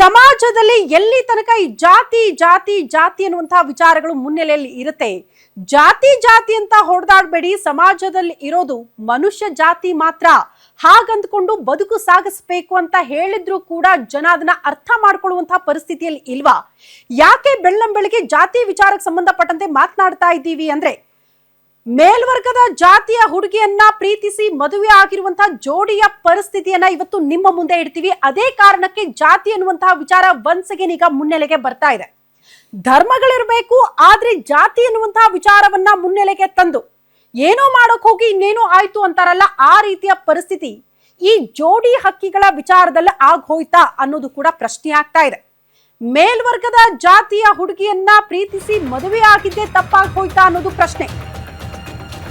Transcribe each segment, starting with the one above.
ಸಮಾಜದಲ್ಲಿ ಎಲ್ಲಿ ತನಕ ಈ ಜಾತಿ ಜಾತಿ ಜಾತಿ ಅನ್ನುವಂತಹ ವಿಚಾರಗಳು ಮುನ್ನೆಲೆಯಲ್ಲಿ ಇರುತ್ತೆ? ಜಾತಿ ಜಾತಿ ಅಂತ ಹೊಡೆದಾಡ್ಬೇಡಿ. ಸಮಾಜದಲ್ಲಿ ಇರೋದು ಮನುಷ್ಯ ಜಾತಿ ಮಾತ್ರ. ಹಾಗಂದ್ಕೊಂಡು ಬದುಕು ಸಾಗಿಸ್ಬೇಕು ಅಂತ ಹೇಳಿದ್ರು ಕೂಡ ಜನ ಅದನ್ನ ಅರ್ಥ ಮಾಡ್ಕೊಳ್ಳುವಂತಹ ಪರಿಸ್ಥಿತಿಯಲ್ಲಿ ಇಲ್ವಾ? ಯಾಕೆ ಬೆಳ್ಳಂ ಬೆಳಿಗ್ಗೆ ಜಾತಿ ವಿಚಾರಕ್ಕೆ ಸಂಬಂಧಪಟ್ಟಂತೆ ಮಾತನಾಡ್ತಾ ಇದ್ದೀವಿ ಅಂದ್ರೆ? ಮೇಲ್ವರ್ಗದ ಜಾತಿಯ ಹುಡುಗಿಯನ್ನ ಪ್ರೀತಿಸಿ ಮದುವೆ ಆಗಿರುವಂತಹ ಜೋಡಿಯ ಪರಿಸ್ಥಿತಿಯನ್ನ ಇವತ್ತು ನಿಮ್ಮ ಮುಂದೆ ಇಡ್ತೀವಿ. ಅದೇ ಕಾರಣಕ್ಕೆ ಜಾತಿ ಅನ್ನುವಂತಹ ವಿಚಾರ again ಈಗ ಮುನ್ನೆಲೆಗೆ ಬರ್ತಾ ಇದೆ. ಧರ್ಮಗಳಿರಬೇಕು, ಆದ್ರೆ ಜಾತಿ ಎನ್ನುವಂತಹ ವಿಚಾರವನ್ನ ಮುನ್ನೆಲೆಗೆ ತಂದು ಏನೋ ಮಾಡೋಕ್ ಹೋಗಿ ಇನ್ನೇನೋ ಆಯ್ತು ಅಂತಾರಲ್ಲ, ಆ ರೀತಿಯ ಪರಿಸ್ಥಿತಿ ಈ ಜೋಡಿ ಹಕ್ಕಿಗಳ ವಿಚಾರದಲ್ಲಿ ಆಗೋಯ್ತಾ ಅನ್ನೋದು ಕೂಡ ಪ್ರಶ್ನೆ ಆಗ್ತಾ ಇದೆ. ಮೇಲ್ವರ್ಗದ ಜಾತಿಯ ಹುಡುಗಿಯನ್ನ ಪ್ರೀತಿಸಿ ಮದುವೆ ಆಗಿದ್ದೇ ತಪ್ಪಾಗಿ ಹೋಯ್ತಾ ಅನ್ನೋದು ಪ್ರಶ್ನೆ.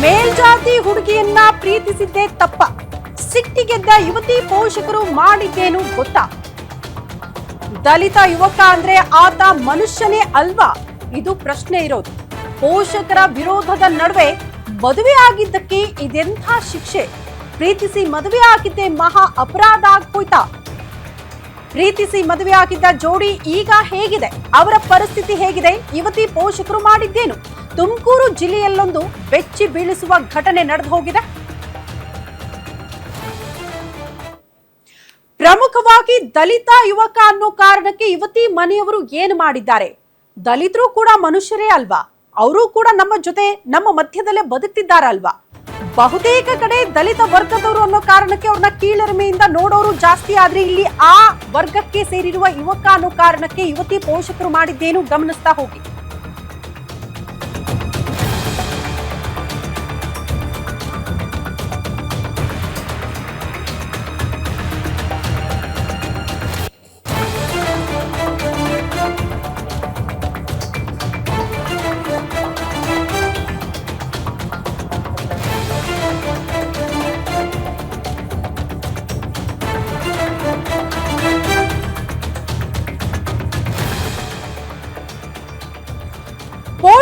ಮೇಲ್ಜಾತಿ ಹುಡುಗಿಯನ್ನ ಪ್ರೀತಿಸಿದ್ದೇ ತಪ್ಪ. ಸಿಟ್ಟಿಗೆದ್ದ ಯುವತಿ ಪೋಷಕರು ಮಾಡಿದ್ದೇನು ಗೊತ್ತಾ? ದಲಿತ ಯುವಕ ಅಂದ್ರೆ ಆತ ಮನುಷ್ಯನೇ ಅಲ್ವಾ? ಇದು ಪ್ರಶ್ನೆ ಇರೋದು. ಪೋಷಕರ ವಿರೋಧದ ನಡುವೆ ಮದುವೆ ಆಗಿದ್ದಕ್ಕೆ ಇದೆಂಥ ಶಿಕ್ಷೆ? ಪ್ರೀತಿಸಿ ಮದುವೆ ಆಗಿದ್ದೆ ಮಹಾ ಅಪರಾಧ ಆಗ್ಬೋಯ್ತಾ ಪ್ರೀತಿಸಿ ಮದುವೆ ಆಗಿದ್ದ ಜೋಡಿ ಈಗ ಹೇಗಿದೆ? ಅವರ ಪರಿಸ್ಥಿತಿ ಹೇಗಿದೆ? ಯುವತಿ ಪೋಷಕರು ಮಾಡಿದ್ದೇನು? ತುಮಕೂರು ಜಿಲ್ಲೆಯಲ್ಲೊಂದು ಬೆಚ್ಚಿ ಬೀಳಿಸುವ ಘಟನೆ ನಡೆದು ಹೋಗಿದೆ ಪ್ರಮುಖವಾಗಿ ದಲಿತ ಯುವಕ ಅನ್ನೋ ಕಾರಣಕ್ಕೆ ಯುವತಿ ಮನೆಯವರು ಏನು ಮಾಡಿದ್ದಾರೆ? ದಲಿತರು ಕೂಡ ಮನುಷ್ಯರೇ ಅಲ್ವಾ? ಅವರು ಕೂಡ ನಮ್ಮ ಜೊತೆ, ನಮ್ಮ ಮಧ್ಯದಲ್ಲೇ ಬದುಕ್ತಿದ್ದಾರಲ್ವಾ? ಬಹುತೇಕ ಕಡೆ ದಲಿತ ವರ್ಗದವರು ಅನ್ನೋ ಕಾರಣಕ್ಕೆ ಅವ್ರನ್ನ ಕೀಳರಿಮೆಯಿಂದ ನೋಡೋರು ಜಾಸ್ತಿ ಆದ್ರೆ ಇಲ್ಲಿ ಆ ವರ್ಗಕ್ಕೆ ಸೇರಿರುವ ಯುವಕ ಅನ್ನೋ ಕಾರಣಕ್ಕೆ ಯುವತಿ ಪೋಷಕರು ಮಾಡಿದ್ದೇನು ಗಮನಿಸ್ತಾ ಹೋಗಿ.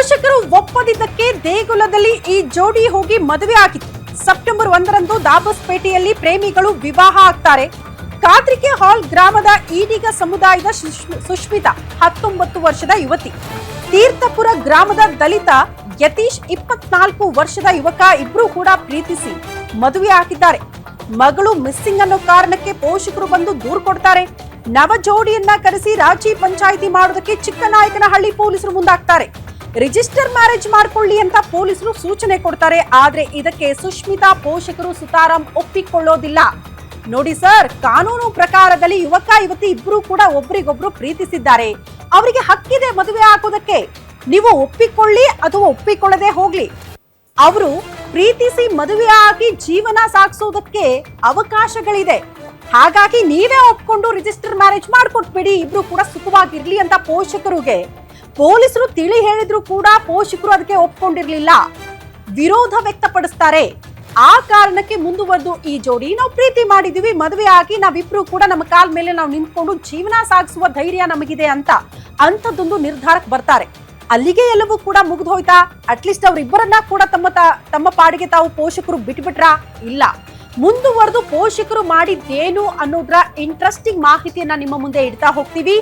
ಪೋಷಕರು ಒಪ್ಪದಿದ್ದಕ್ಕೆ ದೇಗುಲದಲ್ಲಿ ಈ ಜೋಡಿ ಹೋಗಿ ಮದುವೆ ಆಗಿತ್ತು. ಸೆಪ್ಟೆಂಬರ್ ಒಂದರಂದು ದಾಬಸ್ಪೇಟೆಯಲ್ಲಿ ಪ್ರೇಮಿಗಳು ವಿವಾಹ ಆಗ್ತಾರೆ. ಕಾತ್ರಿಕೆ ಹಾಲ್ ಗ್ರಾಮದ ಈಡಿಗ ಸಮುದಾಯದ ಸುಷ್ಮ- ಸುಷ್ಮಿತಾ ಹತ್ತೊಂಬತ್ತು ವರ್ಷದ ಯುವತಿ. ತೀರ್ಥಪುರ ಗ್ರಾಮದ ದಲಿತ ಯತೀಶ್ ಇಪ್ಪತ್ನಾಲ್ಕು ವರ್ಷದ ಯುವಕ ಇಬ್ರು ಕೂಡ ಪ್ರೀತಿಸಿ ಮದುವೆ ಆಗಿದ್ದಾರೆ. ಮಗಳು ಮಿಸ್ಸಿಂಗ್ ಅನ್ನೋ ಕಾರಣಕ್ಕೆ ಪೋಷಕರು ಬಂದು ದೂರು ಕೊಡ್ತಾರೆ. ನವ ಜೋಡಿಯನ್ನ ಕರೆಸಿ ರಾಜಿ ಪಂಚಾಯಿತಿ ಮಾಡೋದಕ್ಕೆ ಚಿಕ್ಕನಾಯಕನಹಳ್ಳಿ ಪೊಲೀಸರು ಮುಂದಾಗ್ತಾರೆ. ರಿಜಿಸ್ಟರ್ ಮ್ಯಾರೇಜ್ ಮಾಡ್ಕೊಳ್ಳಿ ಅಂತ ಪೊಲೀಸರು ಸೂಚನೆ ಕೊಡ್ತಾರೆ. ಆದ್ರೆ ಇದಕ್ಕೆ ಸುಷ್ಮಿತಾ ಪೋಷಕರು ಸುತಾರಾಮ್ ಒಪ್ಪಿಕೊಳ್ಳೋದಿಲ್ಲ. ನೋಡಿ ಸರ್, ಕಾನೂನು ಪ್ರಕಾರದಲ್ಲಿ ಯುವಕ, ಯುವತಿ ಇಬ್ರು ಕೂಡ ಒಬ್ರಿಗೊಬ್ರು ಪ್ರೀತಿಸಿದ್ದಾರೆ. ಅವರಿಗೆ ಹಕ್ಕಿದೆ ಮದುವೆ ಹಾಕೋದಕ್ಕೆ ನೀವು ಒಪ್ಪಿಕೊಳ್ಳಿ ಅಥವಾ ಒಪ್ಪಿಕೊಳ್ಳದೆ ಹೋಗ್ಲಿ. ಅವರು ಪ್ರೀತಿಸಿ ಮದುವೆಯಾಗಿ ಜೀವನ ಸಾಗಿಸೋದಕ್ಕೆ ಅವಕಾಶಗಳಿದೆ. ಹಾಗಾಗಿ ನೀವೇ ಒಪ್ಕೊಂಡು ರಿಜಿಸ್ಟರ್ ಮ್ಯಾರೇಜ್ ಮಾಡ್ಕೊಟ್ಬಿಡಿ. ಇಬ್ರು ಕೂಡ ಸುಖವಾಗಿರ್ಲಿ ಅಂತ ಪೋಷಕರಿಗೆ ಪೊಲೀಸರು ತಿಳಿ ಹೇಳಿದ್ರು ಕೂಡ ಪೋಷಕರು ಅದಕ್ಕೆ ಒಪ್ಕೊಂಡಿರ್ಲಿಲ್ಲ. ವಿರೋಧ ವ್ಯಕ್ತಪಡಿಸ್ತಾರೆ. ಆ ಕಾರಣಕ್ಕೆ ಮುಂದುವರೆದು ಈ ಜೋಡಿ. ನಾವು ಪ್ರೀತಿ ಮಾಡಿದೀವಿ, ಮದುವೆ ಆಗಿ ನಾವಿಬ್ರು ಕೂಡ ನಮ್ಮ ಕಾಲ್ ಮೇಲೆ ನಾವು ನಿಂತ್ಕೊಂಡು ಜೀವನ ಸಾಗಿಸುವ ಧೈರ್ಯ ನಮಗಿದೆ ಅಂತ ಅಂಥದ್ದೊಂದು ನಿರ್ಧಾರಕ್ಕೆ ಬರ್ತಾರೆ. ಅಲ್ಲಿಗೆ ಎಲ್ಲವೂ ಕೂಡ ಮುಗಿದು ಹೋಯ್ತಾ? ಅಟ್ಲೀಸ್ಟ್ ಅವರಿಬ್ಬರನ್ನ ಕೂಡ ತಮ್ಮ ತಮ್ಮ ಪಾಡಿಗೆ ತಾವು ಪೋಷಕರು ಬಿಟ್ಬಿಟ್ರಾ? ಇಲ್ಲ. ಮುಂದುವರೆದು ಪೋಷಕರು ಮಾಡಿದ್ದೇನು ಅನ್ನೋದ್ರ ಇಂಟ್ರೆಸ್ಟಿಂಗ್ ಮಾಹಿತಿಯನ್ನ ನಿಮ್ಮ ಮುಂದೆ ಇಡ್ತಾ ಹೋಗ್ತೀವಿ.